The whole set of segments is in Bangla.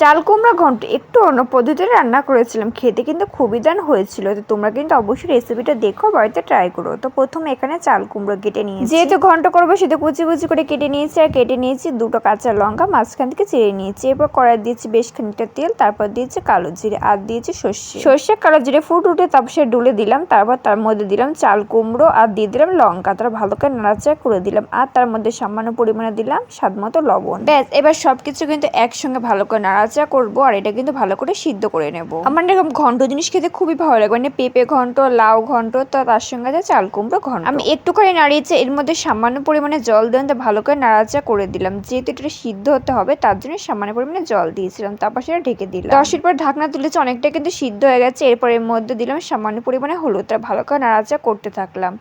চাল কুমড়া ঘন্ট একটু অন্য পদ্ধতিতে রান্না করেছিলাম। খেতে কিন্তু খুবই দান হয়েছিল। তো তোমরা কিন্তু অবশ্যই রেসিপিটা দেখো বাড়িতে ট্রাই করো। তো প্রথমে এখানে চাল কুমড়ো কেটে নিয়েছি। যেহেতু ঘন্ট করব সেটা কুচি কুচি করে কেটে নিয়েছি। আর কেটে নিয়েছি দুটো কাঁচা লঙ্কা মাঝখান থেকে চিড়ে নিয়েছি। এরপর কড়াই দিয়েছি বেশ খানিকটা তেল তারপর দিয়েছি কালো জিরে আর দিয়েছি সর্ষে। সর্ষে কালো জিরে ফুট উঠে তারপর সে ডুলে দিলাম। তারপর তার মধ্যে দিলাম চাল কুমড়ো আর দিয়ে দিলাম লঙ্কা। তার ভালো করে নাড়াচাড়া করে দিলাম। আর তার মধ্যে সামান্য পরিমাণে দিলাম স্বাদ মতো লবণ। ব্যাস এবার সবকিছু কিন্তু একসঙ্গে ভালো করে নাড়াচাড়া করব আর এটা কিন্তু ভালো করে সিদ্ধ করে নেব। আমার এরকম ঘন্ট জিনিস খেতে খুবই ভালো লাগে মানে পেঁপে ঘন্ট, লাউ ঘন্ট তার সঙ্গে আছে চাল কুমড়ো ঘন্ট। আমি একটুখানি নাড়িয়েছি, এর মধ্যে সামান্য পরিমাণে জল দেন তো ভালো করে নাড়াচাড়া করে দিলাম। যেহেতু এটা সিদ্ধ হতে হবে, তার জন্য সামান্য পরিমাণে জল দিয়েছিলাম তারপর সেটা ঢেকে দিলাম। দশের পর ঢাকনা তুলেছে অনেকটা কিন্তু সিদ্ধ হয়ে গেছে, এরপর এর মধ্যে দিলাম সামান্য পরিমাণে হলুদ ভালো করে নাড়াচাড়া করতে থাকলাম।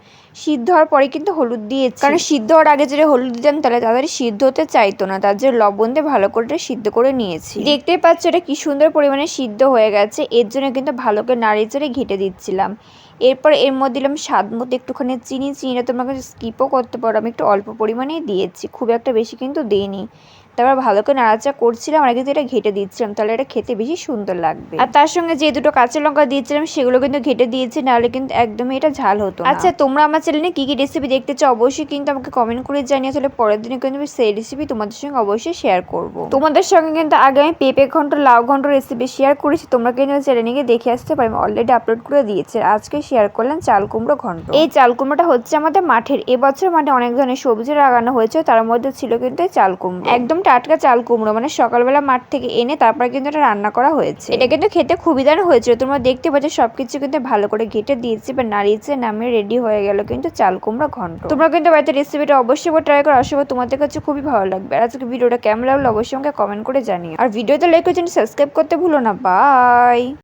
সিদ্ধ হওয়ার পরে কিন্তু হলুদ দিয়েছি। কারণ সিদ্ধ হওয়ার আগে যদি হলুদ দিতাম, তাহলে তাড়াতাড়ি সিদ্ধ হতে চাইতো না, তার জন্য লবণ দিয়ে ভালো করে সিদ্ধ করে নিয়েছি। দেখতেই পাচ্ছ এটা কি সুন্দর পরিমাণে সিদ্ধ হয়ে গেছে। এর জন্য কিন্তু ভালো করে নাড়িয়ে চড়ে ঘেটে দিচ্ছিলাম। এরপর এর মধ্যে দিলাম স্বাদ মতো একটুখানি চিনি। চিনিটা তোমরা স্কিপও করতে পারো। আমি একটু অল্প পরিমাণেই দিয়েছি। খুব একটা বেশি কিন্তু দিইনি। তারপর ভালো করে নাড়াচা করছিলাম আর কিন্তু এটা ঘেটে দিচ্ছিলাম তাহলে এটা খেতে বেশি সুন্দর লাগবে। আর তার সঙ্গে যে দুটো কাঁচা লঙ্কা দিয়েছিলাম সেগুলো কিন্তু ঘেটে দিয়েছি নাহলে কিন্তু একদমই এটা ঝাল হতো আচ্ছা তোমরা আমার চ্যানেলে কি কি রেসিপি দেখতে চাও অবশ্যই কিন্তু আমাকে কমেন্ট করে জানিয়ে তাহলে পরের দিনে কিন্তু আমি সেই রেসিপি তোমাদের সঙ্গে অবশ্যই শেয়ার করব। তোমাদের সঙ্গে কিন্তু আগে আমি পেঁপে ঘন্ট লাউ ঘন্ট রেসিপি শেয়ার করেছি তোমরা কিন্তু চ্যানেলে গিয়ে দেখে আসতে পারো আমি অলরেডি আপলোড করে দিয়েছি আজকে শেয়ার করলাম চাল কুমড়ো ঘন্ট। এই চাল কুমড়োটা হচ্ছে আমাদের মাঠের এবছর মাঠে অনেক ধরনের সবজি লাগানো হয়েছে তার মধ্যে ছিল কিন্তু চাল কুমড়ো। একদম টাটকা চাল কুমড়ো মানে সকালবেলা মাঠ থেকে এনে তারপর কিন্তু এটা রান্না করা হয়েছে। এটা কিন্তু খেতে খুবই দারুণ হয়েছিল। তোমরা দেখতে পাচ্ছ, সবকিছু কিন্তু ভালো করে ঘেটে দিয়েছি, বা নাড়িয়েছে, নামিয়ে রেডি হয়ে গেল কিন্তু চাল কুমড়ো ঘন্ট। তোমরা কিন্তু বাড়িতে রেসিপিটা অবশ্যই ট্রাই করো অসম্ভব তোমাদের কাছে খুবই ভালো লাগবে। আর আজকে ভিডিওটা কেমন লাগল অবশ্যই আমাকে কমেন্ট করে জানিও। আর ভিডিওতে লাইক করে সাবস্ক্রাইব করতে ভুলো না। বাই